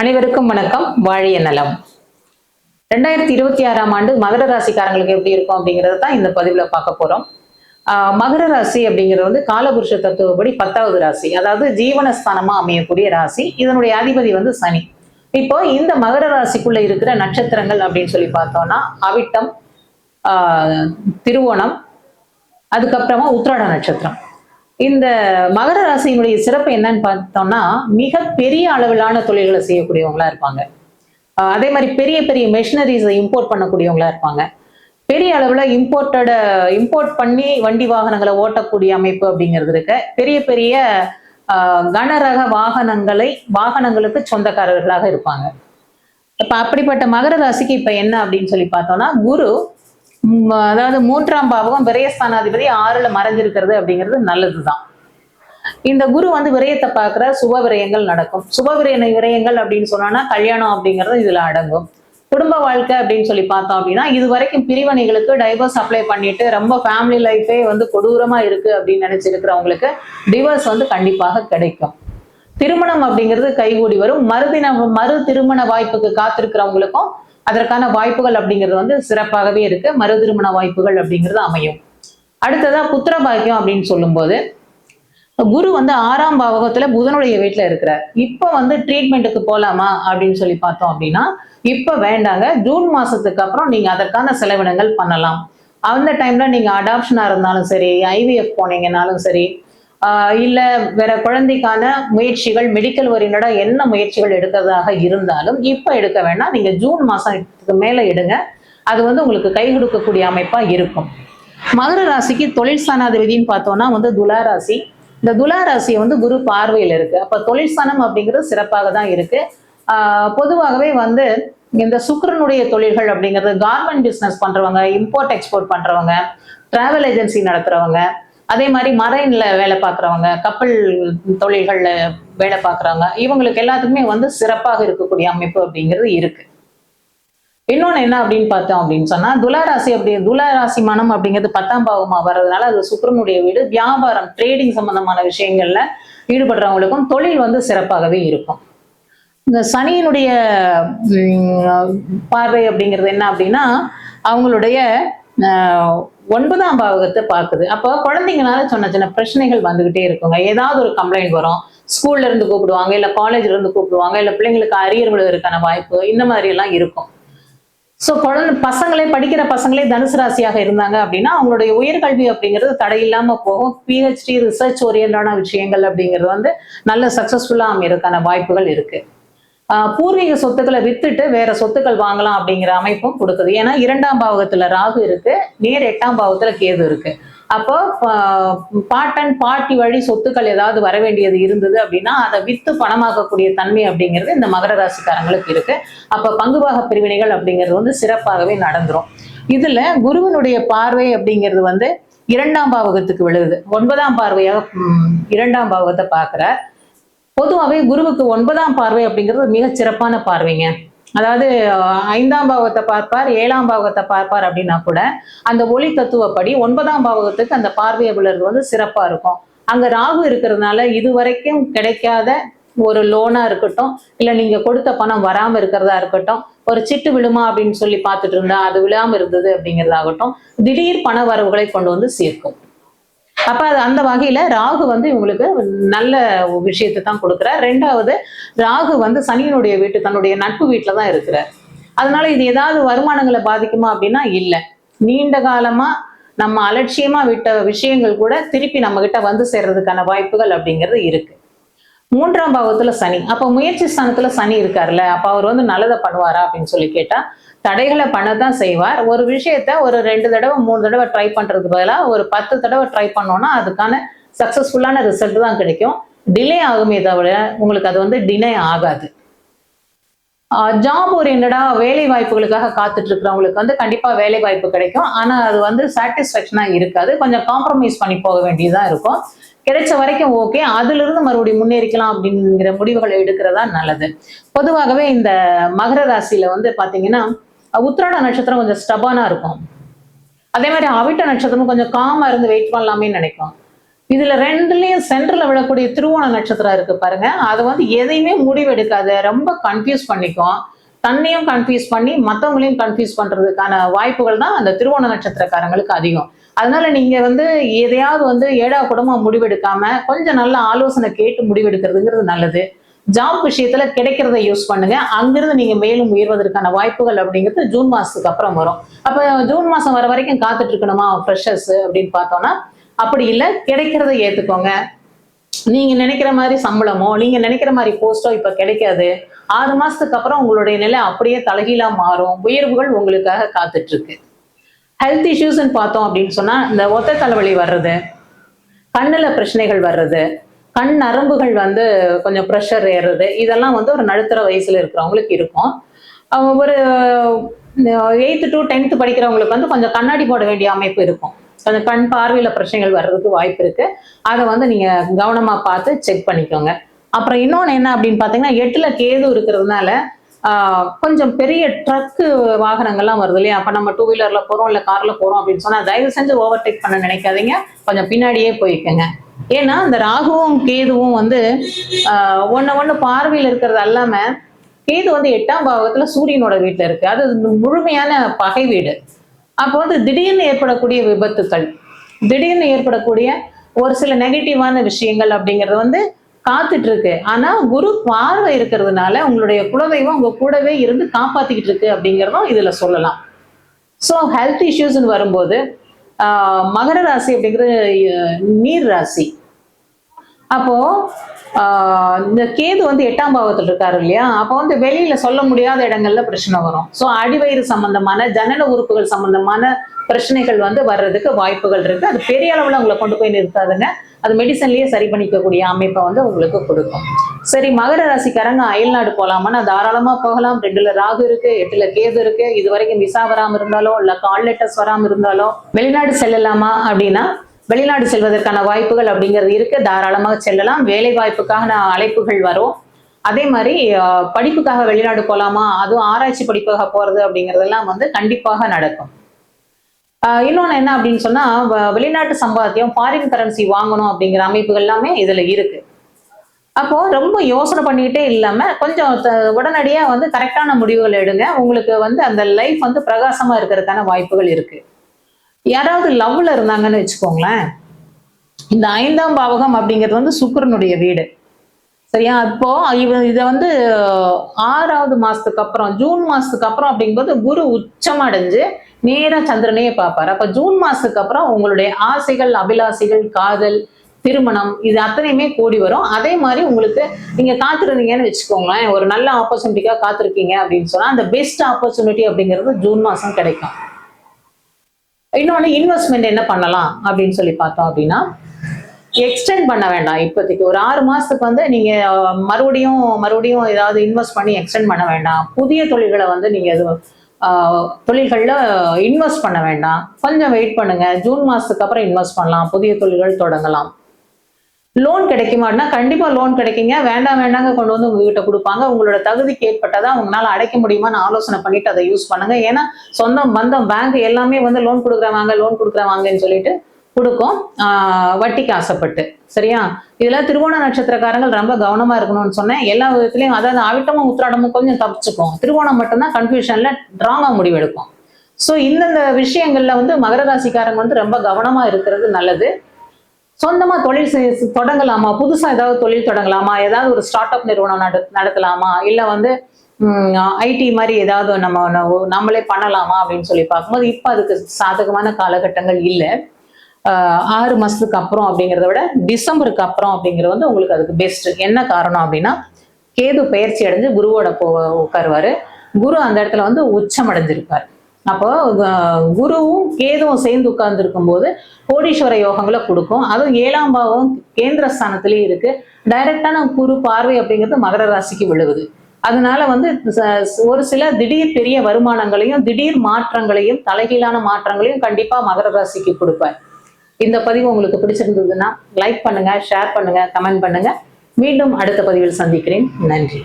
அனைவருக்கும் வணக்கம். வாழிய நலம். ரெண்டாயிரத்தி இருபத்தி ஆறாம் ஆண்டு மகர ராசிக்காரங்களுக்கு எப்படி இருக்கும் அப்படிங்கறத தான் இந்த பதிவுல பார்க்க போறோம். ஆஹ் மகர ராசி அப்படிங்கிறது வந்து காலபுருஷ தத்துவப்படி பத்தாவது ராசி அதாவது ஜீவனஸ்தானமா அமையக்கூடிய ராசி. இதனுடைய அதிபதி வந்து சனி. இப்போ இந்த மகர ராசிக்குள்ள இருக்கிற நட்சத்திரங்கள் அப்படின்னு சொல்லி பார்த்தோம்னா அவிட்டம் ஆஹ் திருவோணம் அதுக்கப்புறமா உத்திராட நட்சத்திரம். இந்த மகர ராசியினுடைய சிறப்பு என்னன்னு பார்த்தோம்னா மிக பெரிய அளவிலான தொழில்களை செய்யக்கூடியவங்களா இருப்பாங்க. அதே மாதிரி பெரிய பெரிய மெஷினரிஸை இம்போர்ட் பண்ணக்கூடியவங்களா இருப்பாங்க. பெரிய அளவுல இம்போர்ட்டட இம்போர்ட் பண்ணி வண்டி வாகனங்களை ஓட்டக்கூடிய அமைப்பு அப்படிங்கிறது இருக்கு. பெரிய பெரிய ஆஹ் கனரக வாகனங்களை வாகனங்களுக்கு சொந்தக்காரர்களாக இருப்பாங்க. இப்ப அப்படிப்பட்ட மகர ராசிக்கு இப்ப என்ன அப்படின்னு சொல்லி பார்த்தோம்னா குரு அதாவது மூன்றாம் பாவகம் விரயஸ்தானாதிபதி ஆறுல மறைஞ்சிருக்கிறது அப்படிங்கிறது நல்லதுதான். இந்த குரு வந்து விரயத்தை பார்க்குற சுப விரயங்கள் நடக்கும். சுப விரய விரயங்கள் அப்படின்னு சொன்னோம்னா கல்யாணம் அப்படிங்கிறது இதுல அடங்கும். குடும்ப வாழ்க்கை அப்படின்னு சொல்லி பார்த்தோம் அப்படின்னா இது வரைக்கும் பிரிவினைகளுக்கு டைவர்ஸ் அப்ளை பண்ணிட்டு ரொம்ப ஃபேமிலி லைஃபே வந்து கொடூரமா இருக்கு அப்படின்னு நினைச்சிருக்கிறவங்களுக்கு டிவோர்ஸ் வந்து கண்டிப்பாக கிடைக்கும். திருமணம் அப்படிங்கிறது கைகூடி வரும். மறுதின மறு திருமண வாய்ப்புக்கு காத்திருக்கிறவங்களுக்கும் அதற்கான வாய்ப்புகள் அப்படிங்கிறது வந்து சிறப்பாகவே இருக்கு. மறு திருமண வாய்ப்புகள் அப்படிங்கிறது அமையும். அடுத்ததா புத்திர பாக்கியம் அப்படின்னு சொல்லும்போது குரு வந்து ஆறாம் பாவகத்துல புதனுடைய வீட்டுல இருக்கிறார். இப்ப வந்து ட்ரீட்மெண்ட்டுக்கு போலாமா அப்படின்னு சொல்லி பார்த்தோம் அப்படின்னா இப்ப வேண்டாங்க. ஜூன் மாசத்துக்கு அப்புறம் நீங்க அதற்கான செலவினங்கள் பண்ணலாம். அந்த டைம்ல நீங்க அடாப்ஷனா இருந்தாலும் சரி ஐவிஎஃப் போனீங்கனாலும் சரி இல்ல வேற குழந்தைக்கான முயற்சிகள் மெடிக்கல் ஓரியன்டா என்ன முயற்சிகள் எடுக்கிறதாக இருந்தாலும் இப்ப எடுக்க வேண்டாம் நீங்க ஜூன் மாசத்துக்கு மேல எடுங்க. அது வந்து உங்களுக்கு கை கொடுக்கக்கூடிய அமைப்பா இருக்கும். மகர ராசிக்கு தொழில் விதின்னு பார்த்தோம்னா வந்து துலா ராசி. இந்த துலாராசியை வந்து குரு பார்வையில் இருக்கு. அப்ப தொழில் ஸ்தானம் அப்படிங்கிறது சிறப்பாக தான் இருக்கு. பொதுவாகவே வந்து இந்த சுக்கிரனுடைய தொழில்கள் அப்படிங்கிறது கார்மெண்ட் பிசினஸ் பண்றவங்க இம்போர்ட் எக்ஸ்போர்ட் பண்றவங்க டிராவல் ஏஜென்சி நடத்துறவங்க அதே மாதிரி மரைன்ல வேலை பார்க்குறவங்க கப்பல் தொழில்கள்ல வேலை பார்க்குறவங்க இவங்களுக்கு எல்லாத்துக்குமே வந்து சிறப்பாக இருக்கக்கூடிய அமைப்பு அப்படிங்கிறது இருக்கு. இன்னொன்னு என்ன அப்படின்னு பார்த்தோம் அப்படின்னு சொன்னா துலாராசி அப்படி துலாராசி மனம் அப்படிங்கிறது பத்தாம் பாவமா வர்றதுனால அது சுக்கிரனுடைய வீடு வியாபாரம் ட்ரேடிங் சம்பந்தமான விஷயங்கள்ல ஈடுபடுறவங்களுக்கும் தொழில் வந்து சிறப்பாகவே இருக்கும். இந்த சனியினுடைய உம், பார்வை அப்படிங்கிறது என்ன அப்படின்னா அவங்களுடைய ஒன்பதாம் பாவகத்தை பார்க்குது. அப்போ குழந்தைங்கனால சொன்ன சின்ன பிரச்சனைகள் வந்துகிட்டே இருக்குங்க. ஏதாவது ஒரு கம்ப்ளைண்ட் வரும். ஸ்கூல்ல இருந்து கூப்பிடுவாங்க இல்ல காலேஜ்ல இருந்து கூப்பிடுவாங்க இல்ல பிள்ளைங்களுக்கு அரியர் விழுவதற்கான வாய்ப்பு இந்த மாதிரி எல்லாம் இருக்கும். ஸோ குழந்தை பசங்களே படிக்கிற பசங்களே தனுசு ராசியாக இருந்தாங்க அப்படின்னா அவங்களுடைய உயர்கல்வி அப்படிங்கிறது தடையில்லாம போகும். பிஹெச்டி ரிசர்ச் ஓரியன்டான விஷயங்கள் அப்படிங்கிறது வந்து நல்ல சக்சஸ்ஃபுல்லாக அமையறதுக்கான வாய்ப்புகள் இருக்குது பூர்வீக சொத்துக்களை வித்துட்டு வேற சொத்துக்கள் வாங்கலாம் அப்படிங்கிற அமைப்பும் கொடுக்குது. ஏன்னா இரண்டாம் பாவகத்துல ராகு இருக்கு நேர் எட்டாம் பாவத்துல கேது இருக்கு. அப்போ பாட்டன் பாட்டி வழி சொத்துக்கள் ஏதாவது வர வேண்டியது இருந்தது அப்படின்னா அதை வித்து பணமாக்கக்கூடிய தன்மை அப்படிங்கிறது இந்த மகர ராசிக்காரங்களுக்கு இருக்கு. அப்ப பங்குபாக பிரிவினைகள் அப்படிங்கிறது வந்து சிறப்பாகவே நடந்துரும். இதுல குருவினுடைய பார்வை அப்படிங்கிறது வந்து இரண்டாம் பாவகத்துக்கு விழுகுது. ஒன்பதாம் பார்வையாக இரண்டாம் பாவகத்தை பார்க்கிறார். பொதுவாகவே குருவுக்கு ஒன்பதாம் பார்வை அப்படிங்கிறது மிக சிறப்பான பார்வைங்க. அதாவது ஐந்தாம் பாவகத்தை பார்ப்பார் ஏழாம் பாவகத்தை பார்ப்பார் அப்படின்னா கூட அந்த ஒளி தத்துவப்படி ஒன்பதாம் பாவகத்துக்கு அந்த பார்வை விழுறது வந்து சிறப்பா இருக்கும். அங்க ராகு இருக்கிறதுனால இதுவரைக்கும் கிடைக்காத ஒரு லோனா இருக்கட்டும் இல்ல நீங்க கொடுத்த பணம் வராம இருக்கிறதா இருக்கட்டும் ஒரு சிட்டு விழுமா அப்படின்னு சொல்லி பார்த்துட்டு இருந்தா அது விழாம இருந்தது அப்படிங்கிறதாகட்டும் திடீர் பண வரவுகளை கொண்டு வந்து சேர்க்கும். அப்ப அது அந்த வகையில ராகு வந்து இவங்களுக்கு நல்ல விஷயத்தை தான் கொடுக்குறார். ரெண்டாவது ராகு வந்து சனியினுடைய வீட்டு தன்னுடைய நட்பு வீட்டில தான் இருக்கிறார். அதனால இது ஏதாவது வருமானங்களை பாதிக்குமா அப்படின்னா இல்லை. நீண்ட காலமா நம்ம அலட்சியமா விட்ட விஷயங்கள் கூட திருப்பி நம்ம கிட்ட வந்து சேர்றதுக்கான வாய்ப்புகள் அப்படிங்கிறது இருக்கு. மூன்றாம் பாவத்துல சனி. அப்ப முயற்சி ஸ்தானத்துல சனி இருக்காருல்ல அப்ப அவர் வந்து நல்லதை பண்ணுவாரா அப்படின்னு சொல்லி கேட்டா தடைகளை பண்ணதான் செய்வார். ஒரு விஷயத்த ஒரு ரெண்டு தடவை மூணு தடவை ட்ரை பண்றதுக்கு பதிலாக ஒரு பத்து தடவை ட்ரை பண்ணோம்னா அதுக்கான சக்சஸ்ஃபுல்லான ரிசல்ட் தான் கிடைக்கும். டிலே ஆகுமே தவிர உங்களுக்கு அது வந்து டிலே ஆகாது. ஜாப் ஓரியன்டா வேலை வாய்ப்புகளுக்காக காத்துட்டு இருக்கிறவங்களுக்கு வந்து கண்டிப்பா வேலை வாய்ப்பு கிடைக்கும். ஆனா அது வந்து சாட்டிஸ்ஃபேக்ஷனா இருக்காது. கொஞ்சம் காம்ப்ரமைஸ் பண்ணி போக வேண்டியதா இருக்கும். கிடைச்ச வரைக்கும் ஓகே அதுல இருந்து மறுபடியும் முன்னேறிக்கலாம் அப்படிங்கிற முடிவுகளை எடுக்கிறதா நல்லது. பொதுவாகவே இந்த மகர ராசியில வந்து பாத்தீங்கன்னா உத்திராட நட்சத்திரம் கொஞ்சம் ஸ்டபானா இருக்கும். அதே மாதிரி அவிட்ட நட்சத்திரம் கொஞ்சம் காமா இருந்து வெயிட் பண்ணலாமே நினைக்கும். இதுல ரெண்டுலயும் சென்டர்ல விழக்கூடிய திருவோண நட்சத்திரம் இருக்கு பாருங்க. அது வந்து எதையுமே முடிவெடுக்காது ரொம்ப கன்ஃபியூஸ் பண்ணிக்கும். தன்னையும் கன்ஃபியூஸ் பண்ணி மற்றவங்களையும் கன்ஃபியூஸ் பண்றதுக்கான வாய்ப்புகள் தான் அந்த திருவோண நட்சத்திரக்காரங்களுக்கு அதிகம். அதனால நீங்க வந்து எதையாவது வந்து ஏடா கூடமா முடிவெடுக்காம கொஞ்சம் நல்ல ஆலோசனை கேட்டு முடிவெடுக்கிறதுங்கிறது நல்லது. ஜாப் விஷயத்துல கிடைக்கிறத யூஸ் பண்ணுங்க. அங்கிருந்து நீங்க மேலும் உயர்வதற்கான வாய்ப்புகள் அப்படிங்கிறது ஜூன் மாசத்துக்கு அப்புறம் வரும். அப்ப ஜூன் மாசம் வர வரைக்கும் காத்துட்டு இருக்கணுமா ஃப்ரெஷர்ஸ் அப்படின்னு பார்த்தோம்னா அப்படி இல்லை கிடைக்கிறத ஏத்துக்கோங்க. நீங்க நினைக்கிற மாதிரி சம்பளமோ நீங்க நினைக்கிற மாதிரி போஸ்டோ இப்ப கிடைக்காது. ஆறு மாசத்துக்கு அப்புறம் உங்களுடைய நிலை அப்படியே தலைகீழா மாறும். உயர்வுகள் உங்களுக்காக காத்துட்டு இருக்கு ஹெல்த் இஷ்யூஸ்ன்னு பார்த்தோம் அப்படின்னு சொன்னா இந்த ஒத்த தலைவலி வர்றது கண்ணுல பிரச்சனைகள் வர்றது கண் நரம்புகள் வந்து கொஞ்சம் ப்ரெஷர் ஏறுறது இதெல்லாம் வந்து ஒரு நடுத்தர வயசுல இருக்கிறவங்களுக்கு இருக்கும். ஒரு எயித்து டு டென்த்து படிக்கிறவங்களுக்கு வந்து கொஞ்சம் கண்ணாடி போட வேண்டிய அமைப்பு இருக்கும். கொஞ்சம் கண் பார்வையில பிரச்சனைகள் வர்றதுக்கு வாய்ப்பு இருக்கு. அதை வந்து நீங்க கவனமா பார்த்து செக் பண்ணிக்கோங்க. அப்புறம் இன்னொன்று என்ன அப்படின்னு பார்த்தீங்கன்னா எட்டுல கேது இருக்கிறதுனால ஆஹ், கொஞ்சம் பெரிய ட்ரக்கு வாகனங்கள்லாம் வருது இல்லையா? அப்போ நம்ம டூ வீலர்ல போறோம் இல்லை கார்ல போறோம் அப்படின்னு சொன்னா தயவு செஞ்சு ஓவர்டேக் பண்ண நினைக்காதீங்க. கொஞ்சம் பின்னாடியே போய்க்கோங்க. ஏன்னா இந்த ராகுவும் கேதுவும் வந்து ஒன்று ஒன்று பார்வையில் இருக்கிறது அல்லாம கேது வந்து எட்டாம் பாகத்துல சூரியனோட வீட்டுல இருக்கு. அது முழுமையான பகை வீடு. அப்போ வந்து திடீர்னு ஏற்படக்கூடிய விபத்துக்கள் திடீர்னு ஏற்படக்கூடிய ஒரு சில நெகட்டிவான விஷயங்கள் அப்படிங்கிறது வந்து காத்துட்டு இருக்கு ஆனா குரு பார்வை இருக்கிறதுனால உங்களுடைய குலதெய்வம் உங்க கூடவே இருந்து காப்பாத்திக்கிட்டு இருக்கு அப்படிங்கிறதும் இதுல சொல்லலாம். ஸோ ஹெல்த் இஷ்யூஸ்னு வரும்போது மகர ராசி அப்படிங்கிறது நீர் ராசி. அப்போ இந்த கேது வந்து எட்டாம் பாவத்தில் இருக்காரு இல்லையா? அப்போ வந்து வெளியில சொல்ல முடியாத இடங்கள்ல பிரச்சனை வரும். ஸோ அடிவயிறு சம்பந்தமான ஜனன உறுப்புகள் சம்பந்தமான பிரச்சனைகள் வந்து வர்றதுக்கு வாய்ப்புகள் இருக்கு. அது பெரிய அளவில் உங்களை கொண்டு போய் நிறுத்தாதுங்க. அது மெடிசன்லயே சரி பண்ணிக்கக்கூடிய அமைப்பை வந்து உங்களுக்கு கொடுக்கும். சரி மகர ராசிக்காரங்க அயல்நாடு போலாமான்னா தாராளமா போகலாம். ரெண்டுல ராகு இருக்கு எட்டுல கேது இருக்கு. இது வரைக்கும் விசா வராம இருந்தாலோ இல்ல கால் லெட்டர்ஸ் வராம இருந்தாலோ வெளிநாடு செல்லலாமா அப்படின்னா வெளிநாடு செல்வதற்கான வாய்ப்புகள் அப்படிங்கிறது இருக்கு. தாராளமாக செல்லலாம். வேலை வாய்ப்புக்கான அழைப்புகள் வரும். அதே மாதிரி படிப்புக்காக வெளிநாடு போகலாமா அதுவும் ஆராய்ச்சி படிப்புக்காக போறது அப்படிங்கிறதெல்லாம் வந்து கண்டிப்பாக நடக்கும். இன்னொன்று இன்னொன்னு என்ன அப்படின்னு சொன்னா வ- வெளிநாட்டு சம்பாத்தியம் ஃபாரின் கரன்சி வாங்கணும் அப்படிங்கிற அமைப்புகள் எல்லாமே இதுல இருக்கு. அப்போ ரொம்ப யோசனை பண்ணிக்கிட்டே இல்லாம கொஞ்சம் த- உடனடியா வந்து கரெக்டான முடிவுகள் எடுங்க. உங்களுக்கு வந்து அந்த லைஃப் வந்து பிரகாசமா இருக்கிறதுக்கான வாய்ப்புகள் இருக்கு. யாராவது லவ்ல இருந்தாங்கன்னு வச்சுக்கோங்களேன் இந்த ஐந்தாம் பாவகம் அப்படிங்கிறது வந்து சுக்கரனுடைய வீடு. சரியா? இப்போ இவ இதை வந்து ஆறாவது மாசத்துக்கு அப்புறம் ஜூன் மாசத்துக்கு அப்புறம் அப்படிங்கும்போது குரு உச்சமடைஞ்சு நேரா சந்திரனையே பார்ப்பாரு. அப்ப ஜூன் மாசத்துக்கு அப்புறம் உங்களுடைய ஆசைகள் அபிலாசைகள் காதல் திருமணம் இது அத்தனையுமே கூடி வரும். அதே மாதிரி உங்களுக்கு நீங்க காத்திருந்தீங்கன்னு வச்சுக்கோங்களேன் ஒரு நல்ல ஆப்பர்ச்சுனிட்டிக்காக காத்திருக்கீங்க அப்படின்னு சொன்னா அந்த பெஸ்ட் ஆப்பர்ச்சுனிட்டி அப்படிங்கிறது ஜூன் மாசம் கிடைக்கும். இன்னொன்று இன்வெஸ்ட்மெண்ட் என்ன பண்ணலாம் அப்படின்னு சொல்லி பார்த்தோம் அப்படின்னா எக்ஸ்டெண்ட் பண்ண வேண்டாம் இப்போதைக்கு. ஒரு ஆறு மாசத்துக்கு வந்து நீங்க மறுபடியும் மறுபடியும் ஏதாவது இன்வெஸ்ட் பண்ணி எக்ஸ்டெண்ட் பண்ண வேண்டாம். புதிய தொழில்களை வந்து நீங்க இது ஆஹ், தொழில்கள்ல இன்வெஸ்ட் பண்ண வேண்டாம். கொஞ்சம் வெயிட் பண்ணுங்க. ஜூன் மாசத்துக்கு அப்புறம் இன்வெஸ்ட் பண்ணலாம். புதிய தொழில்கள் தொடங்கலாம். லோன் கிடைக்குமான்னா கண்டிப்பா லோன் கிடைக்குங்க. வேண்டாம் வேண்டாங்க கொண்டு வந்து உங்ககிட்ட கொடுப்பாங்க. உங்களோட தகுதிக்கு ஏற்பட்டதா உங்களால அடைக்க முடியுமான்னு ஆலோசனை பண்ணிட்டு அதை யூஸ் பண்ணுங்க. ஏன்னா சொந்தம் பந்தம் பேங்க் எல்லாமே வந்து லோன் கொடுக்குறவாங்க லோன் கொடுக்குறவாங்கன்னு சொல்லிட்டு கொடுக்கும். வட்டிக்கு ஆசைப்பட்டு. சரியா? இதுல திருவோண நட்சத்திரக்காரங்கள் ரொம்ப கவனமா இருக்கணும்னு சொன்னேன். எல்லா விதத்துலயும் அதாவது அவிட்டமும் உத்திராடமும் கொஞ்சம் தப்பிச்சுக்கும். திருவோணம் மட்டும்தான் கன்ஃபியூஷன்ல ட்ராங்கா முடிவெடுக்கும். ஸோ இந்தந்த விஷயங்கள்ல வந்து மகர ராசிக்காரங்க வந்து ரொம்ப கவனமா இருக்கிறது நல்லது. சொந்தமாக தொழில் செய்- தொடங்கலாமா? புதுசாக ஏதாவது தொழில் தொடங்கலாமா? ஏதாவது ஒரு ஸ்டார்ட் அப் நிறுவனம் நட நடத்தலாமா? இல்லை வந்து ஐடி மாதிரி ஏதாவது நம்ம நம்மளே பண்ணலாமா? அப்படின்னு சொல்லி பார்க்கும்போது இப்போ அதுக்கு சாதகமான காலகட்டங்கள் இல்லை. ஆறு மாதத்துக்கு அப்புறம் அப்படிங்கிறத விட டிசம்பருக்கு அப்புறம் அப்படிங்கிறது வந்து உங்களுக்கு அதுக்கு பெஸ்ட் என்ன காரணம் அப்படின்னா கேது பயிற்சி அடைஞ்சு குருவோட போ உட்காருவாரு. குரு அந்த இடத்துல வந்து உச்சம் அடைஞ்சிருப்பார் அப்போ குருவும் கேதுவும் சேர்ந்து உட்கார்ந்துருக்கும் போது கோடீஸ்வர யோகங்களை கொடுக்கும். அதுவும் ஏழாம் பாவம் கேந்திர ஸ்தானத்திலேயே இருக்கு டைரக்டான குரு பார்வை அப்படிங்கிறது மகர ராசிக்கு விழுவுது. அதனால வந்து ஒரு சில திடீர் பெரிய வருமானங்களையும் திடீர் மாற்றங்களையும் தலைகீழான மாற்றங்களையும் கண்டிப்பா மகர ராசிக்கு கொடுப்பார். இந்த பதிவு உங்களுக்கு பிடிச்சிருந்ததுன்னா லைக் பண்ணுங்க ஷேர் பண்ணுங்க கமெண்ட் பண்ணுங்க. மீண்டும் அடுத்த பதிவில் சந்திக்கிறேன். நன்றி.